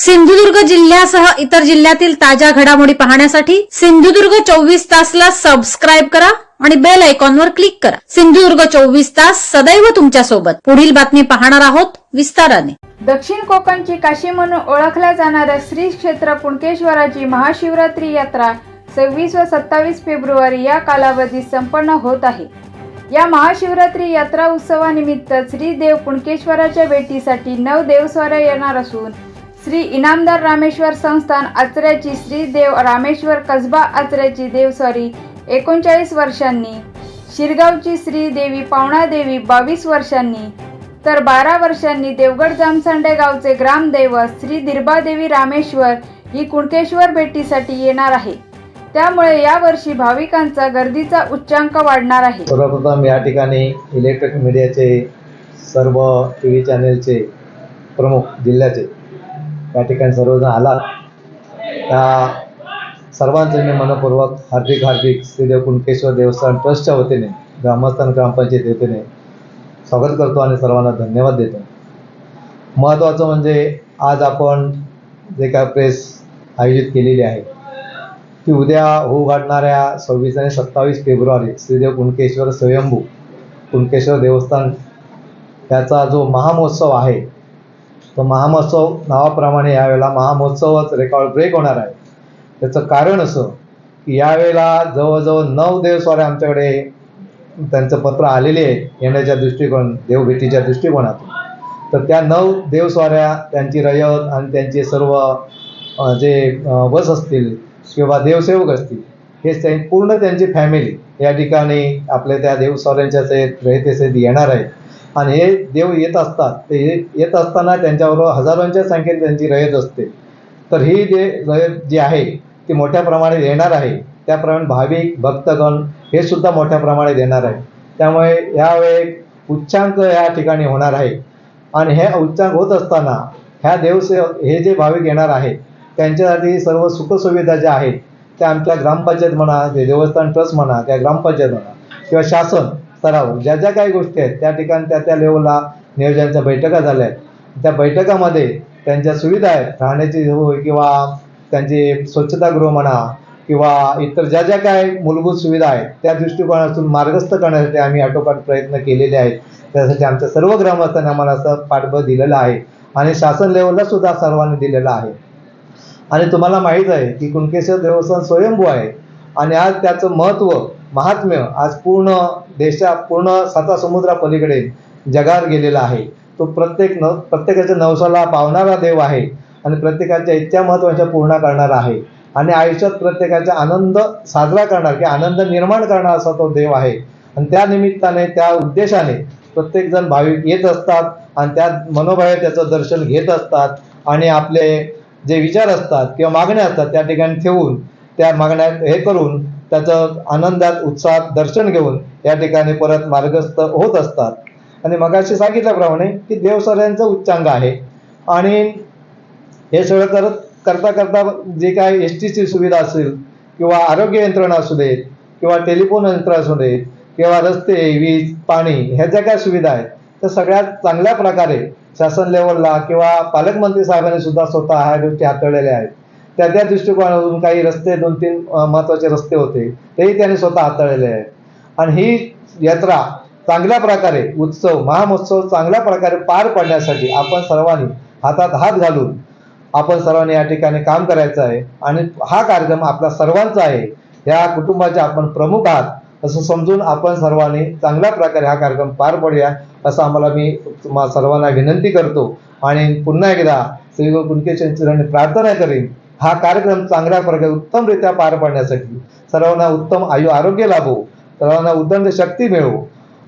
सिंधुदुर्ग जिल्ह्यासह इतर जिल्ह्यातील ताज्या घडामोडी पाहण्यासाठी सिंधुदुर्ग चोवीस तासला सबस्क्राईब करा आणि बेल आयकॉनवर क्लिक करा. सिंधुदुर्ग चोवीस तास सदैव तुमच्यासोबत पुढील बातमी पाहणार आहोत विस्ताराने. दक्षिण कोकणची काशी म्हणून ओळखल्या जाणाऱ्या श्री क्षेत्र कुणकेश्वराची महाशिवरात्री यात्रा सव्वीस व सत्तावीस फेब्रुवारी या कालावधीत संपन्न होत आहे. या महाशिवरात्री यात्रा उत्सवानिमित्त श्रीदेव पुणकेश्वराच्या कुणकेश्वराच्या भेटीसाठी नऊ देवस्वाऱ्या येणार असून श्री इनामदार रामेश्वर संस्थान आचऱ्याची श्री देव रामेश्वर कसबा आचऱ्याची देवस्वारी एकोणचाळीस वर्षांनी. शिरगावची श्री देवी पावणादेवी बावीस वर्षांनी. तर बारा वर्षांनी देवगड जामसांडे गावचे ग्रामदैवत श्री दिर्बादेवी रामेश्वर ही कुणकेश्वर भेटीसाठी येणार आहे. त्यामुळे यावर्षी भाविकांचा गर्दीचा उच्चांक वाढणार आहे. सर्वप्रथम या ठिकाणी इलेक्ट्रिक मीडियाचे सर्व टी व्ही चॅनेलचे प्रमुख जिल्ह्याचे या ठिकाणी सर्वजण आलात त्या सर्वांचं मी मनपूर्वक हार्दिक हार्दिक श्रीदेव कुणकेश्वर देवस्थान ट्रस्टच्या वतीने ग्रामस्थान ग्रामपंचायत वतीने स्वागत करतो आणि सर्वांना धन्यवाद देतो. महत्त्वाचं म्हणजे आज आपण जे काय प्रेस आयोजित केलेली आहे ती उद्या होऊ घालणाऱ्या सव्वीस आणि सत्तावीस फेब्रुवारी श्रीदेव कुणकेश्वर स्वयंभू कुणकेश्वर देवस्थान त्याचा जो महामहोत्सव आहे तो महामहोत्सव नावाप्रमाणे यावेळेला महामहोत्सवच रेकॉर्ड ब्रेक होणार आहे. त्याचं कारण असं की यावेळेला जवळजवळ नऊ देवस्वारे आमच्याकडे त्यांचं पत्र आलेले आहे येण्याच्या दृष्टिकोन देवभेटीच्या दृष्टिकोनातून. तर त्या नऊ देवस्वाऱ्या त्यांची रयत आणि त्यांचे सर्व जे बस असतील किंवा देवसेवक असतील हे त्यां पूर्ण त्यांची फॅमिली या ठिकाणी आपल्या त्या देवस्वाऱ्यांच्या ते रयते येणार आहे आणि हे देव येत असतात ते ये- येत असताना त्यांच्याबरोबर हजारोंच्या संख्येने त्यांची रयत असते. तर ही जे रयत जी आहे ती मोठ्या प्रमाणात येणार आहे. त्याप्रमाणे भाविक भक्तगण हे सुद्धा मोठ्या प्रमाणात येणार आहे. त्यामुळे यावेळी उच्चांक या ठिकाणी होणार आहे. आणि हे उच्चांक होत असताना ह्या देवसे हे जे भाविक येणार आहेत त्यांच्यासाठी सर्व सुखसुविधा ज्या आहेत त्या आमच्या ग्रामपंचायत म्हणा जे देवस्थान ट्रस्ट म्हणा त्या ग्रामपंचायत म्हणा किंवा शासन स्तरावर ज्या ज्या काही गोष्टी आहेत त्या ठिकाणी त्या त्या लेवलला नियोजनाच्या बैठका झाल्या आहेत. त्या बैठकामध्ये त्यांच्या सुविधा आहेत. राहण्याची होय किंवा त्यांची स्वच्छतागृह म्हणा किंवा इतर ज्या ज्या काय मूलभूत सुविधा आहेत त्या दृष्टिकोनातून मार्गस्थ करण्यासाठी आम्ही आटोकाट प्रयत्न केलेले आहेत. त्यासाठी आमच्या सर्व ग्रामस्थांनी आम्हाला असं पाठबळ दिलेलं आहे आणि शासन लेवलला सुद्धा सर्वांनी दिलेलं आहे. आणि तुम्हाला माहीत आहे की कुणकेश्वर देवस्थान स्वयंभू आहे आणि आज त्याचं महत्त्व महात्म्य आज पूर्ण देशा पूर्ण साता समुद्रापलीकडे जगात गेलेला आहे. तो प्रत्येक न प्रत्येकाच्या नवसाला पावणारा देव आहे आणि प्रत्येकाच्या इच्छा महत्त्वाच्या पूर्ण करणारा आहे. आणि आयुष्यात प्रत्येकाचा आनंद साजरा करणार किंवा आनंद निर्माण करणार असा तो देव आहे. आणि त्या निमित्ताने त्या उद्देशाने प्रत्येकजण भाविक येत असतात आणि त्या मनोभावे त्याचं दर्शन घेत असतात आणि आपले जे विचार असतात किंवा मागण्या असतात त्या ठिकाणी ठेवून त्या मागण्या हे करून त्याचं आनंदात उत्साहात दर्शन घेऊन या ठिकाणी परत मार्गस्थ होत असतात. आणि मगाशी सांगितल्याप्रमाणे की देवसऱ्यांचं उच्चांग आहे. आणि हे सगळं करत करता करता जे काय एस टीची सुविधा असेल किंवा आरोग्य यंत्रणा असू देत किंवा टेलिफोन यंत्र असू देत किंवा रस्ते वीज पाणी ह्या ज्या काय सुविधा आहेत त्या सगळ्यात चांगल्या प्रकारे शासन लेवलला किंवा पालकमंत्री साहेबांनी सुद्धा स्वतः ह्या गोष्टी हाताळलेल्या आहेत. त्या त्या दृष्टिकोनातून काही रस्ते दोन तीन महत्त्वाचे रस्ते होते. तेही त्यांनी स्वतः हाताळलेले आहेत. आणि ही यात्रा चांगल्या प्रकारे उत्सव महामहोत्सव चांगल्या प्रकारे पार पाडण्यासाठी आपण सर्वांनी हातात हात घालून आपण सर्वांनी या ठिकाणी काम करायचं आहे. आणि हा कार्यक्रम आपला सर्वांचा आहे. या कुटुंबाचे आपण प्रमुख आहात. असं समजून आपण सर्वांनी चांगल्या प्रकारे हा कार्यक्रम पार पडूया असं आम्हाला मी सर्वांना विनंती करतो. आणि पुन्हा एकदा श्री गुरु कुणकेश्वर प्रार्थना करीन. हा कार्यक्रम चांगल्या प्रकारे उत्तमरित्या पार पाडण्यासाठी सर्वांना उत्तम आयु आरोग्य लाभो सर्वांना उदंड शक्ती मिळो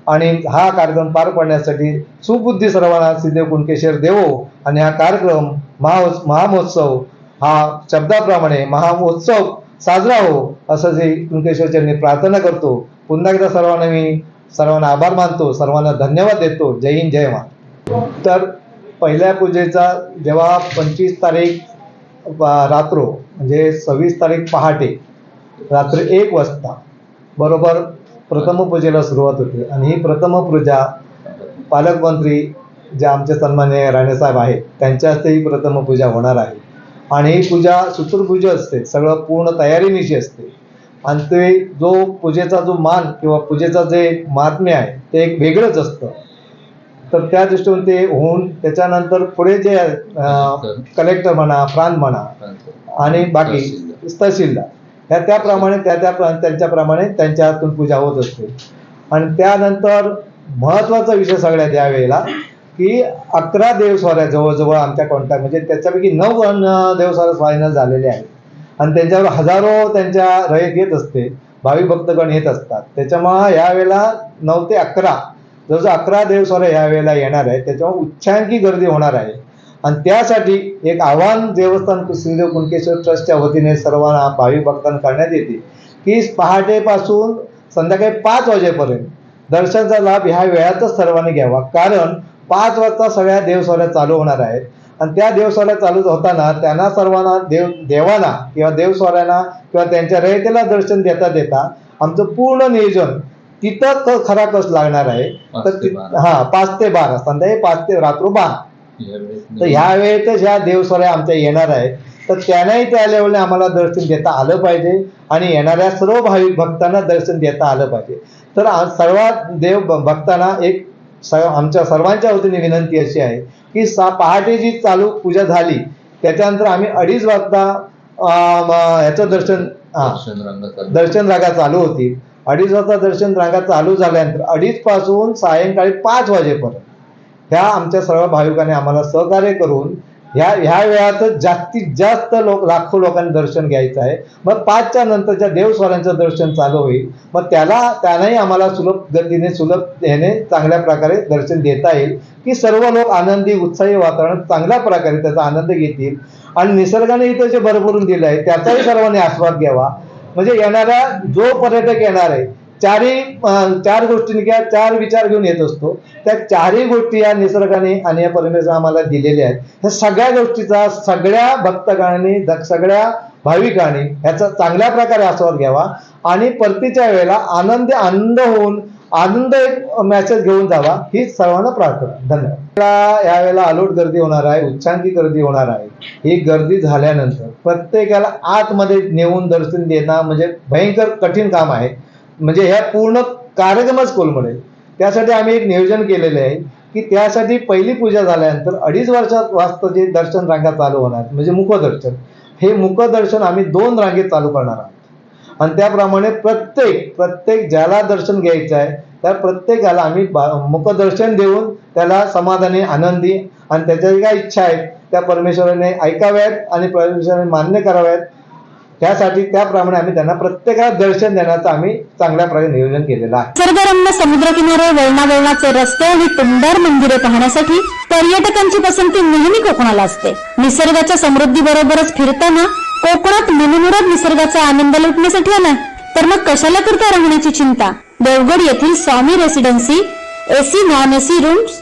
आणि हा कार्यक्रम पार पाडण्यासाठी सुबुद्धी सर्वांना सिद्धेव कुणकेश्वर देवो आणि हा कार्यक्रम महा महामहोत्सव हा शब्दाप्रमाणे महामहोत्सव साजरा हो असं जे कुणकेश्वरच्यांनी प्रार्थना करतो. पुन्हा एकदा सर्वांना मी सर्वांना आभार मानतो सर्वांना धन्यवाद देतो. जय हिंद जय मा तर पहिल्या पूजेचा जेव्हा पंचवीस तारीख रात्रो म्हणजे सव्वीस तारीख पहाटे रात्री एक वाजता. बरोबर प्रथम पूजेला सुरुवात होते. आणि ही प्रथम पूजा पालकमंत्री जे आमचे सन्मान्य राणेसाहेब आहेत त्यांच्या हस्ते ही प्रथम पूजा होणार आहे. आणि ही पूजा सुतुरपूजा असते. सगळं पूर्ण तयारीनिशी असते. आणि ते जो पूजेचा जो मान किंवा पूजेचा जे महात्म्य आहे ते एक वेगळंच असतं. तर त्या दृष्टीने ते होऊन त्याच्यानंतर पुढे जे कलेक्टर म्हणा प्रांत म्हणा आणि बाकी तहसीलदार. ह्या त्याप्रमाणे त्या त्या प्रा- त्यांच्याप्रमाणे त्यांच्या हातून पूजा होत असते. आणि त्यानंतर महत्त्वाचा विषय सगळ्यात यावेळेला की अकरा देवस्वाऱ्या जवळजवळ आमच्या कॉन्टॅक्ट म्हणजे त्याच्यापैकी नऊ देवस्वाऱ्या फायनल झालेले आहेत. आणि त्यांच्यावर हजारो त्यांच्या रयत येत असते. भाविक भक्तगण येत असतात. त्याच्यामुळं यावेळेला नऊ ते अकरा जसं अकरा देवस्वाऱ्या यावेळेला येणार आहे. त्याच्यामुळे उच्चांकी गर्दी होणार आहे. आणि त्यासाठी एक आव्हान देवस्थान श्रीदेव कुणकेश्वर ट्रस्टच्या वतीने सर्वांना भाविक भक्तांना करण्यात येते. की पहाटेपासून संध्याकाळी पाच वाजेपर्यंत दर्शनाचा लाभ ह्या वेळातच सर्वांनी घ्यावा. कारण पाच वाजता सगळ्या देवस्वाऱ्या चालू होणार आहेत. आणि त्या देवस्वाऱ्या चालू होताना त्यांना सर्वांना देव देवांना किंवा देवस्वाऱ्यांना किंवा त्यांच्या रयतेला दर्शन देता देता आमचं पूर्ण नियोजन तिथं क- खरा कस लागणार आहे. तर. हा पाच ते बारा. संध्याकाळी पाच ते रात्र बारा. तर ह्या वेळेतच ह्या देवस्वऱ्या आमच्या येणार आहेत तर त्यांनाही त्या लेवलने आम्हाला दर्शन देता आलं पाहिजे आणि येणाऱ्या सर्व भाविक भक्तांना दर्शन देता आलं पाहिजे. तर सर्वात देव भक्तांना एक स आमच्या सर्वांच्या वतीने विनंती अशी आहे की सा पहाटे जी चालू पूजा झाली त्याच्यानंतर आम्ही अडीच वाजता ह्याचं दर्शन हा दर्शन रांगा चालू. होती अडीच वाजता दर्शन रांगा चालू झाल्यानंतर अडीच पासून सायंकाळी पाच वाजेपर्यंत ह्या आमच्या सर्व भाविकांनी आम्हाला सहकार्य करून ह्या ह्या वेळातच जास्तीत जास्त लोक लाखो लोकांनी दर्शन घ्यायचं आहे. मग पाचच्या नंतरच्या देवस्वरांचं दर्शन चालू होईल. मग त्याला त्यांनाही आम्हाला सुलभ गतीने सुलभ ह्याने चांगल्या प्रकारे दर्शन देता येईल की सर्व लोक आनंदी उत्साही वातावरण चांगल्या प्रकारे त्याचा आनंद घेतील. आणि निसर्गाने इथं जे भरभरून दिलं आहे त्याचाही सर्वांनी आस्वाद घ्यावा. म्हणजे येणारा जो पर्यटक येणार आहे चारही चार गोष्टी किंवा चार विचार घेऊन येत असतो. त्या चारही गोष्टी या निसर्गाने आणि या परमेश्वर आम्हाला दिलेल्या आहेत. ह्या सगळ्या गोष्टीचा सगळ्या भक्तगणांनी सगळ्या भाविकांनी ह्याचा चांगल्या प्रकारे आस्वाद घ्यावा आणि परतीच्या वेळेला आनंद आनंद होऊन आनंद एक मॅसेज घेऊन जावा. ही सर्वांना प्रार्थना. धन्यवाद. यावेळेला अलोट गर्दी होणार आहे उच्चांकी गर्दी होणार आहे. ही गर्दी झाल्यानंतर प्रत्येकाला आतमध्ये नेऊन दर्शन देणं म्हणजे भयंकर कठीण काम आहे. म्हणजे ह्या पूर्ण कार्यक्रमच कोलमडेल त्यासाठी आम्ही एक नियोजन केलेले आहे की त्यासाठी पहिली पूजा झाल्यानंतर अडीच वर्षात वाजता जे दर्शन रांगा चालू होणार म्हणजे मुखदर्शन. हे मुखदर्शन आम्ही दोन रांगेत चालू करणार आहोत. आणि त्याप्रमाणे प्रत्येक प्रत्येक ज्याला दर्शन घ्यायचं आहे त्या प्रत्येकाला आम्ही मुखदर्शन देऊन त्याला समाधानी आनंदी आणि त्याच्या ज्या इच्छा आहेत त्या परमेश्वराने ऐकाव्यात आणि परमेश्वराने मान्य कराव्यात. त्यासाठी त्याप्रमाणे आम्ही त्यांना प्रत्येकाला दर्शन देण्याचं आम्ही चांगल्या प्रकारे नियोजन केलेलं आहे. निसर्गरम्य समुद्रकिनारे वळणावळणाचे रस्ते आणि टुमदार मंदिरे पाहण्यासाठी पर्यटकांची पसंती नेहमी कोकणाला असते. निसर्गाच्या समृद्धी बरोबरच फिरताना कोकणात मनमुराद निसर्गाचा आनंद लुटण्यासाठी आला तर मग कशाला करता राहण्याची चिंता? देवगड येथील Swami residency AC non AC rooms